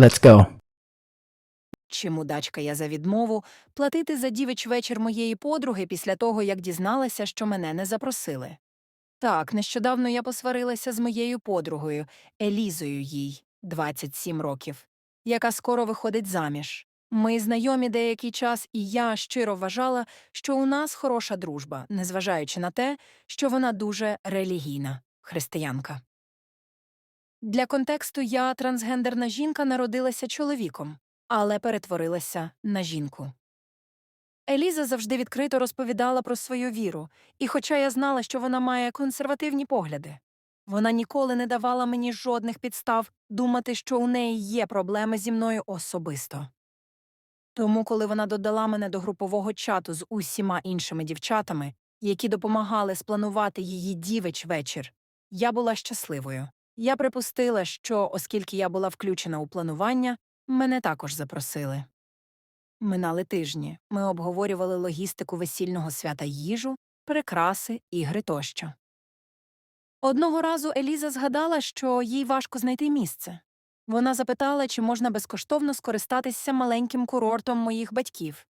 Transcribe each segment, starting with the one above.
Let's go. Чи мудачка я за відмову платити за дівич вечір моєї подруги після того, як дізналася, що мене не запросили? Так, нещодавно я посварилася з моєю подругою, Елізою їй, 27 років, яка скоро виходить заміж. Ми знайомі деякий час, і я щиро вважала, що у нас хороша дружба, незважаючи на те, що вона дуже релігійна християнка. Для контексту я трансгендерна жінка народилася чоловіком, але перетворилася на жінку. Еліза завжди відкрито розповідала про свою віру, і хоча я знала, що вона має консервативні погляди, вона ніколи не давала мені жодних підстав думати, що у неї є проблеми зі мною особисто. Тому, коли вона додала мене до групового чату з усіма іншими дівчатами, які допомагали спланувати її дівич вечір, я була щасливою. Я припустила, що, оскільки я була включена у планування, мене також запросили. Минали тижні. Ми обговорювали логістику весільного свята їжу, прикраси, ігри тощо. Одного разу Еліза згадала, що їй важко знайти місце. Вона запитала, чи можна безкоштовно скористатися маленьким курортом моїх батьків.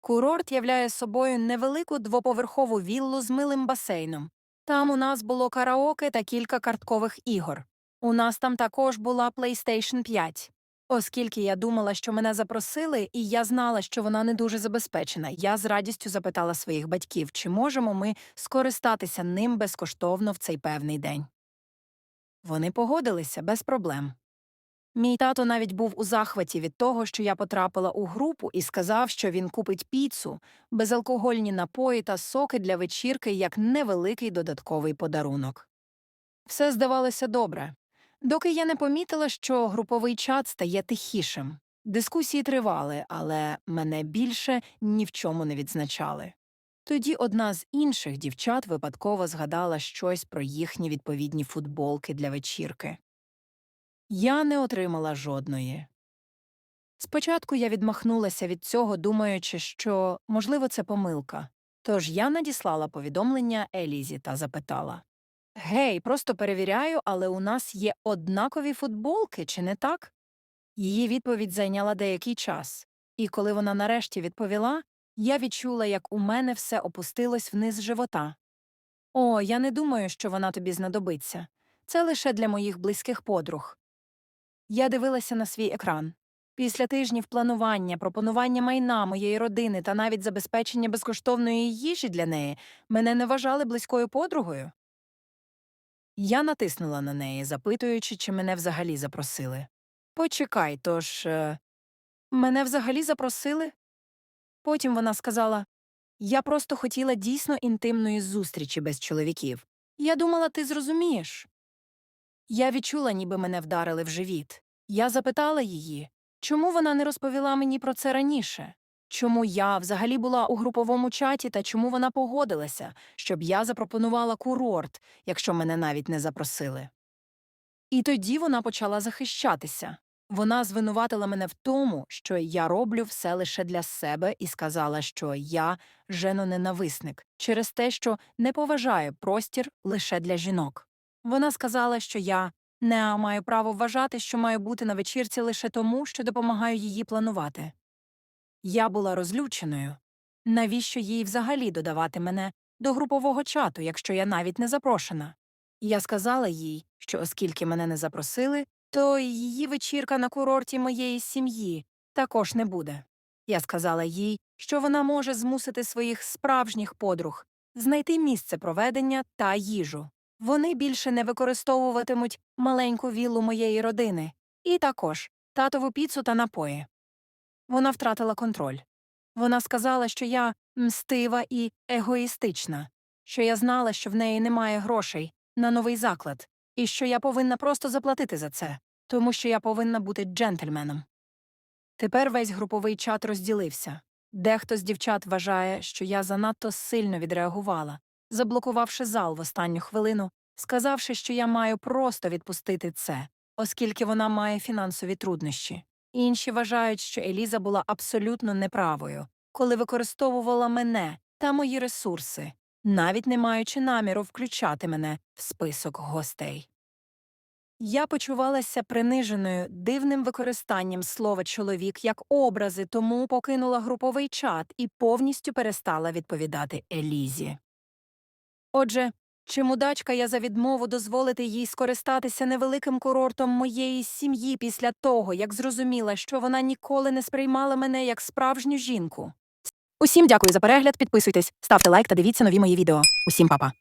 Курорт являє собою невелику двоповерхову віллу з милим басейном. Там у нас було караоке та кілька карткових ігор. У нас там також була PlayStation 5. Оскільки я думала, що мене запросили, і я знала, що вона не дуже забезпечена, я з радістю запитала своїх батьків, чи можемо ми скористатися ним безкоштовно в цей певний день. Вони погодилися без проблем. Мій тато навіть був у захваті від того, що я потрапила у групу і сказав, що він купить піцу, безалкогольні напої та соки для вечірки як невеликий додатковий подарунок. Все здавалося добре, доки я не помітила, що груповий чат стає тихішим. Дискусії тривали, але мене більше ні в чому не відзначали. Тоді одна з інших дівчат випадково згадала щось про їхні відповідні футболки для вечірки. Я не отримала жодної. Спочатку я відмахнулася від цього, думаючи, що, можливо, це помилка. Тож я надіслала повідомлення Елізі та запитала Гей, просто перевіряю, але у нас є однакові футболки, чи не так? Її відповідь зайняла деякий час, і коли вона нарешті відповіла, я відчула, як у мене все опустилось вниз живота. О, я не думаю, що вона тобі знадобиться. Це лише для моїх близьких подруг. Я дивилася на свій екран. Після тижнів планування, пропонування майна моєї родини та навіть забезпечення безкоштовної їжі для неї мене не вважали близькою подругою. Я натиснула на неї, запитуючи, чи мене взагалі запросили. Почекай, тож. Е... Мене взагалі запросили? Потім вона сказала Я просто хотіла дійсно інтимної зустрічі без чоловіків. Я думала, ти зрозумієш. Я відчула, ніби мене вдарили в живіт. Я запитала її, чому вона не розповіла мені про це раніше, чому я взагалі була у груповому чаті та чому вона погодилася, щоб я запропонувала курорт, якщо мене навіть не запросили. І тоді вона почала захищатися. Вона звинуватила мене в тому, що я роблю все лише для себе, і сказала, що я женоненависник через те, що не поважаю простір лише для жінок. Вона сказала, що я не маю право вважати, що маю бути на вечірці лише тому, що допомагаю її планувати. Я була розлюченою. Навіщо їй взагалі додавати мене до групового чату, якщо я навіть не запрошена? Я сказала їй, що оскільки мене не запросили, то її вечірка на курорті моєї сім'ї також не буде. Я сказала їй, що вона може змусити своїх справжніх подруг знайти місце проведення та їжу. Вони більше не використовуватимуть маленьку віллу моєї родини, і також татову піцу та напої. Вона втратила контроль. Вона сказала, що я мстива і егоїстична, що я знала, що в неї немає грошей на новий заклад, і що я повинна просто заплатити за це, тому що я повинна бути джентльменом. Тепер весь груповий чат розділився. Дехто з дівчат вважає, що я занадто сильно відреагувала, заблокувавши зал в останню хвилину, сказавши, що я маю просто відпустити це, оскільки вона має фінансові труднощі. Інші вважають, що Еліза була абсолютно неправою, коли використовувала мене та мої ресурси, навіть не маючи наміру включати мене в список гостей. Я почувалася приниженою дивним використанням слова чоловік як образи, тому покинула груповий чат і повністю перестала відповідати Елізі. Отже, чи мудачка я за відмову дозволити їй скористатися невеликим курортом моєї сім'ї після того, як зрозуміла, що вона ніколи не сприймала мене як справжню жінку? Усім дякую за перегляд, підписуйтесь, ставте лайк та дивіться нові мої відео. Усім па-па!